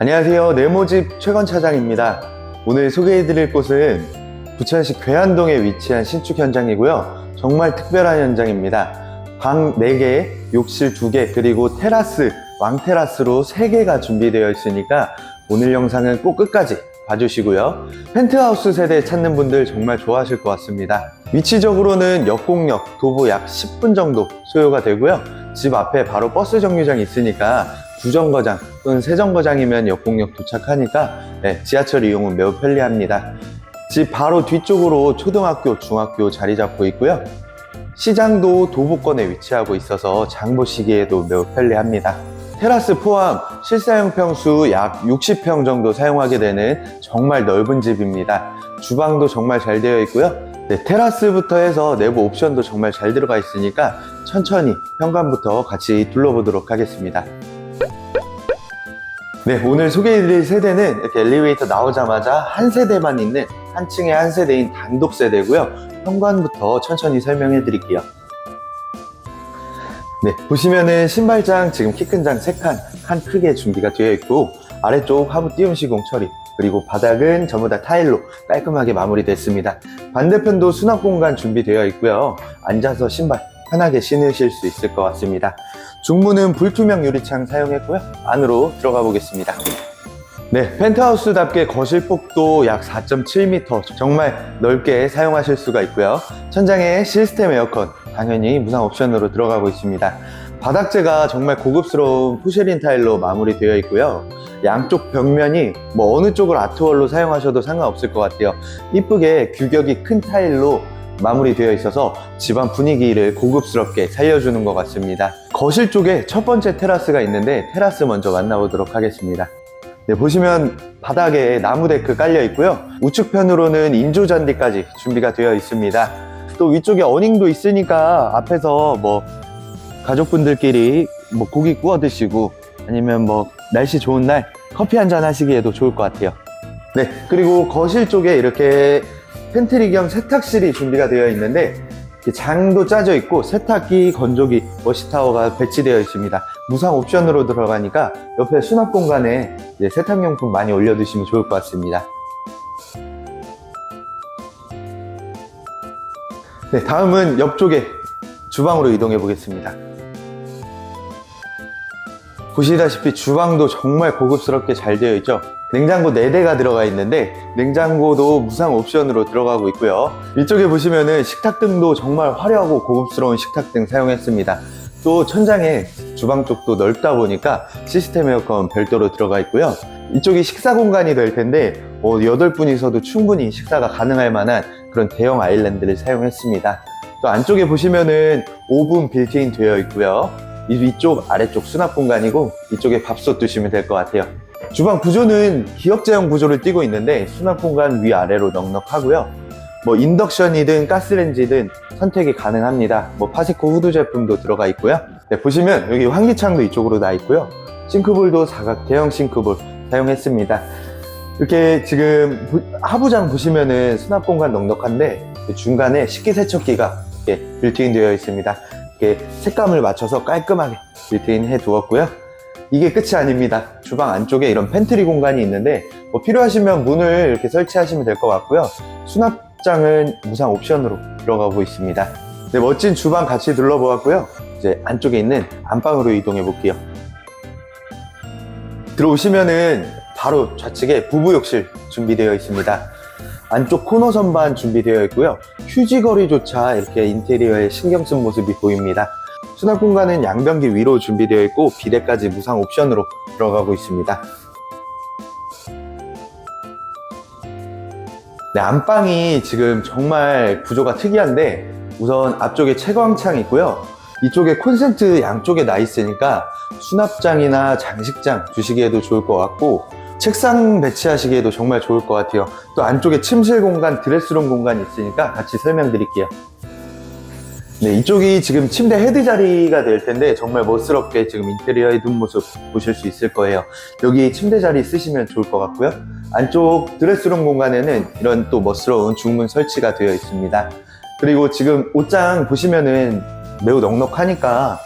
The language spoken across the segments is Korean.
안녕하세요. 네모집 최건 차장입니다. 오늘 소개해드릴 곳은 부천시 괴한동에 위치한 신축 현장이고요. 정말 특별한 현장입니다. 방 4개, 욕실 2개, 그리고 테라스, 왕테라스로 3개가 준비되어 있으니까 오늘 영상은 꼭 끝까지 봐주시고요. 펜트하우스 세대 찾는 분들 정말 좋아하실 것 같습니다. 위치적으로는 역곡역 도보 약 10분 정도 소요가 되고요. 집 앞에 바로 버스 정류장이 있으니까 두 정거장 또는 세정거장이면 역곡역 도착하니까 네, 지하철 이용은 매우 편리합니다. 집 바로 뒤쪽으로 초등학교, 중학교 자리 잡고 있고요. 시장도 도보권에 위치하고 있어서 장 보 시기에도 매우 편리합니다. 테라스 포함 실사용 평수 약 60평 정도 사용하게 되는 정말 넓은 집입니다. 주방도 정말 잘 되어 있고요. 네, 테라스부터 해서 내부 옵션도 정말 잘 들어가 있으니까 천천히 현관부터 같이 둘러보도록 하겠습니다. 네, 오늘 소개해드릴 세대는 이렇게 엘리베이터 나오자마자 한 세대만 있는 한 층에 한 세대인 단독 세대고요. 현관부터 천천히 설명해 드릴게요. 네, 보시면은 신발장 지금 키 큰 장 3칸, 칸 크게 준비가 되어 있고 아래쪽 하부 띄움 시공 처리 그리고 바닥은 전부 다 타일로 깔끔하게 마무리됐습니다. 반대편도 수납 공간 준비되어 있고요. 앉아서 신발 편하게 신으실 수 있을 것 같습니다. 중문은 불투명 유리창 사용했고요. 안으로 들어가 보겠습니다. 네, 펜트하우스답게 거실 폭도 약 4.7m 정말 넓게 사용하실 수가 있고요. 천장에 시스템 에어컨 당연히 무상 옵션으로 들어가고 있습니다. 바닥재가 정말 고급스러운 포쉐린 타일로 마무리되어 있고요. 양쪽 벽면이 뭐 어느 쪽을 아트월로 사용하셔도 상관없을 것 같아요. 이쁘게 규격이 큰 타일로 마무리되어 있어서 집안 분위기를 고급스럽게 살려주는 것 같습니다. 거실 쪽에 첫 번째 테라스가 있는데 테라스 먼저 만나보도록 하겠습니다. 네, 보시면 바닥에 나무 데크 깔려 있고요. 우측편으로는 인조 잔디까지 준비가 되어 있습니다. 또 위쪽에 어닝도 있으니까 앞에서 뭐 가족분들끼리 뭐 고기 구워 드시고 아니면 뭐 날씨 좋은 날 커피 한 잔 하시기에도 좋을 것 같아요. 네, 그리고 거실 쪽에 이렇게 팬트리 겸 세탁실이 준비가 되어 있는데 장도 짜져 있고 세탁기, 건조기, 워시타워가 배치되어 있습니다. 무상 옵션으로 들어가니까 옆에 수납 공간에 세탁용품 많이 올려두시면 좋을 것 같습니다. 네, 다음은 옆쪽에 주방으로 이동해 보겠습니다. 보시다시피 주방도 정말 고급스럽게 잘 되어 있죠. 냉장고 4대가 들어가 있는데 냉장고도 무상 옵션으로 들어가고 있고요. 이쪽에 보시면은 식탁등도 정말 화려하고 고급스러운 식탁등 사용했습니다. 또 천장에 주방 쪽도 넓다 보니까 시스템 에어컨 별도로 들어가 있고요. 이쪽이 식사 공간이 될 텐데 어, 8분이서도 충분히 식사가 가능할 만한 그런 대형 아일랜드를 사용했습니다. 또 안쪽에 보시면은 오븐 빌트인 되어 있고요. 이 위쪽 아래쪽 수납 공간이고 이쪽에 밥솥 두시면 될 것 같아요. 주방 구조는 기역제형 구조를 띠고 있는데 수납 공간 위아래로 넉넉하고요. 뭐 인덕션이든 가스레인지든 선택이 가능합니다. 뭐 파세코 후드 제품도 들어가 있고요. 네, 보시면 여기 환기창도 이쪽으로 나 있고요. 싱크볼도 사각 대형 싱크볼 사용했습니다. 이렇게 지금 부- 하부장 보시면은 수납 공간 넉넉한데 그 중간에 식기세척기가 빌트인 되어 있습니다. 이렇게 색감을 맞춰서 깔끔하게 빌트인 해 두었고요. 이게 끝이 아닙니다. 주방 안쪽에 이런 팬트리 공간이 있는데 뭐 필요하시면 문을 이렇게 설치하시면 될 것 같고요. 수납장은 무상 옵션으로 들어가고 있습니다. 네, 멋진 주방 같이 둘러보았고요. 이제 안쪽에 있는 안방으로 이동해 볼게요. 들어오시면은 바로 좌측에 부부욕실 준비되어 있습니다. 안쪽 코너 선반 준비되어 있고요. 휴지거리조차 이렇게 인테리어에 신경 쓴 모습이 보입니다. 수납 공간은 양변기 위로 준비되어 있고 비대까지 무상 옵션으로 들어가고 있습니다. 네, 안방이 지금 정말 구조가 특이한데 우선 앞쪽에 채광창 있고요. 이쪽에 콘센트 양쪽에 나 있으니까 수납장이나 장식장 두시기에도 좋을 것 같고 책상 배치하시기에도 정말 좋을 것 같아요. 또 안쪽에 침실 공간, 드레스룸 공간이 있으니까 같이 설명드릴게요. 네, 이쪽이 지금 침대 헤드 자리가 될 텐데 정말 멋스럽게 지금 인테리어에 둔 모습 보실 수 있을 거예요. 여기 침대 자리 쓰시면 좋을 것 같고요. 안쪽 드레스룸 공간에는 이런 또 멋스러운 중문 설치가 되어 있습니다. 그리고 지금 옷장 보시면은 매우 넉넉하니까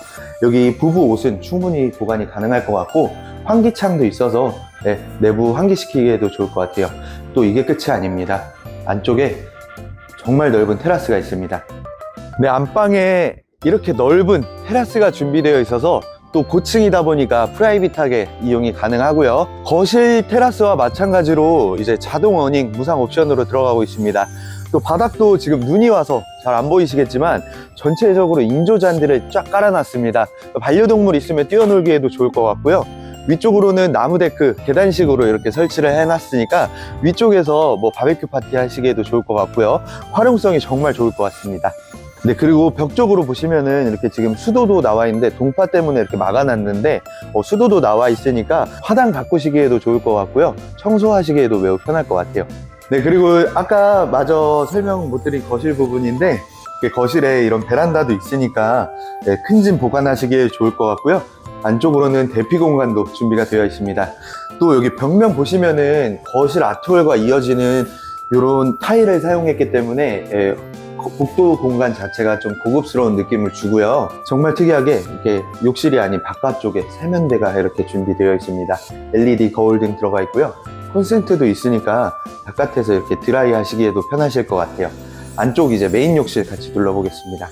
여기 부부 옷은 충분히 보관이 가능할 것 같고 환기창도 있어서 네, 내부 환기시키기에도 좋을 것 같아요. 또 이게 끝이 아닙니다. 안쪽에 정말 넓은 테라스가 있습니다. 네, 안방에 이렇게 넓은 테라스가 준비되어 있어서 또 고층이다 보니까 프라이빗하게 이용이 가능하고요. 거실 테라스와 마찬가지로 이제 자동 어닝 무상 옵션으로 들어가고 있습니다. 또 바닥도 지금 눈이 와서 잘 안 보이시겠지만 전체적으로 인조 잔디를 쫙 깔아놨습니다. 반려동물 있으면 뛰어놀기에도 좋을 것 같고요. 위쪽으로는 나무 데크 계단식으로 이렇게 설치를 해놨으니까 위쪽에서 뭐 바베큐 파티 하시기에도 좋을 것 같고요. 활용성이 정말 좋을 것 같습니다. 네, 그리고 벽 쪽으로 보시면은 이렇게 지금 수도도 나와 있는데 동파 때문에 이렇게 막아놨는데 어, 수도도 나와 있으니까 화단 가꾸시기에도 좋을 것 같고요. 청소하시기에도 매우 편할 것 같아요. 네, 그리고 아까 마저 설명 못 드린 거실 부분인데 거실에 이런 베란다도 있으니까 네, 큰 짐 보관하시기에 좋을 것 같고요. 안쪽으로는 대피 공간도 준비가 되어 있습니다. 또 여기 벽면 보시면은 거실 아트월과 이어지는 이런 타일을 사용했기 때문에 예, 거- 복도 공간 자체가 좀 고급스러운 느낌을 주고요. 정말 특이하게 이렇게 욕실이 아닌 바깥쪽에 세면대가 이렇게 준비되어 있습니다. LED 거울 등 들어가 있고요. 콘센트도 있으니까 바깥에서 이렇게 드라이 하시기에도 편하실 것 같아요. 안쪽 이제 메인 욕실 같이 둘러보겠습니다.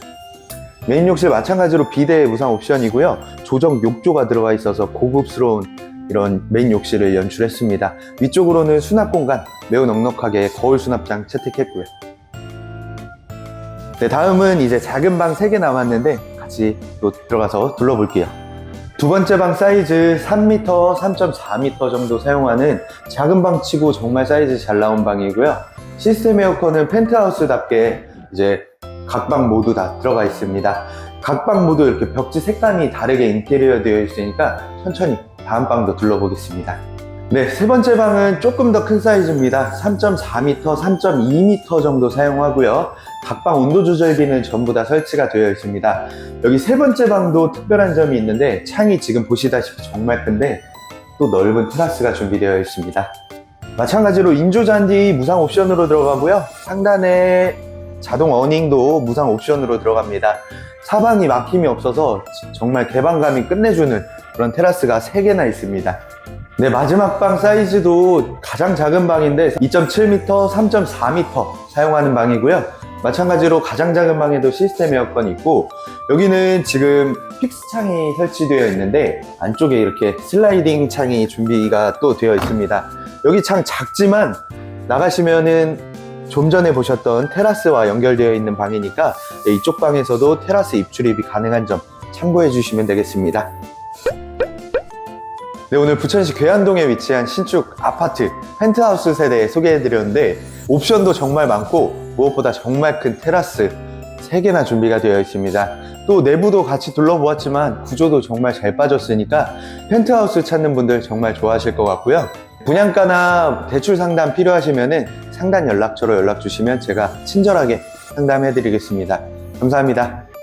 메인 욕실 마찬가지로 비대 무상 옵션이고요. 조정 욕조가 들어가 있어서 고급스러운 이런 메인 욕실을 연출했습니다. 위쪽으로는 수납 공간 매우 넉넉하게 거울 수납장 채택했고요. 네, 다음은 이제 작은 방 3개 남았는데 같이 또 들어가서 둘러볼게요. 두 번째 방 사이즈 3m, 3.4m 정도 사용하는 작은 방 치고 정말 사이즈 잘 나온 방이고요. 시스템 에어컨은 펜트하우스답게 이제 각 방 모두 다 들어가 있습니다. 각 방 모두 이렇게 벽지 색감이 다르게 인테리어 되어 있으니까 천천히 다음 방도 둘러보겠습니다. 네, 세 번째 방은 조금 더 큰 사이즈입니다. 3.4m, 3.2m 정도 사용하고요. 각방 온도 조절기는 전부 다 설치가 되어 있습니다. 여기 세 번째 방도 특별한 점이 있는데 창이 지금 보시다시피 정말 큰데 또 넓은 테라스가 준비되어 있습니다. 마찬가지로 인조 잔디 무상 옵션으로 들어가고요. 상단에 자동 어닝도 무상 옵션으로 들어갑니다. 사방이 막힘이 없어서 정말 개방감이 끝내주는 그런 테라스가 3개나 있습니다. 네, 마지막 방 사이즈도 가장 작은 방인데 2.7m, 3.4m 사용하는 방이고요. 마찬가지로 가장 작은 방에도 시스템 에어컨이 있고 여기는 지금 픽스 창이 설치되어 있는데 안쪽에 이렇게 슬라이딩 창이 준비가 또 되어 있습니다. 여기 창 작지만 나가시면은 좀 전에 보셨던 테라스와 연결되어 있는 방이니까 네, 이쪽 방에서도 테라스 입출입이 가능한 점 참고해 주시면 되겠습니다. 네, 오늘 부천시 괴한동에 위치한 신축 아파트 펜트하우스 세대 소개해 드렸는데 옵션도 정말 많고 무엇보다 정말 큰 테라스 3개나 준비가 되어 있습니다. 또 내부도 같이 둘러보았지만 구조도 정말 잘 빠졌으니까 펜트하우스 찾는 분들 정말 좋아하실 것 같고요. 분양가나 대출 상담 필요하시면 상단 연락처로 연락 주시면 제가 친절하게 상담해 드리겠습니다. 감사합니다.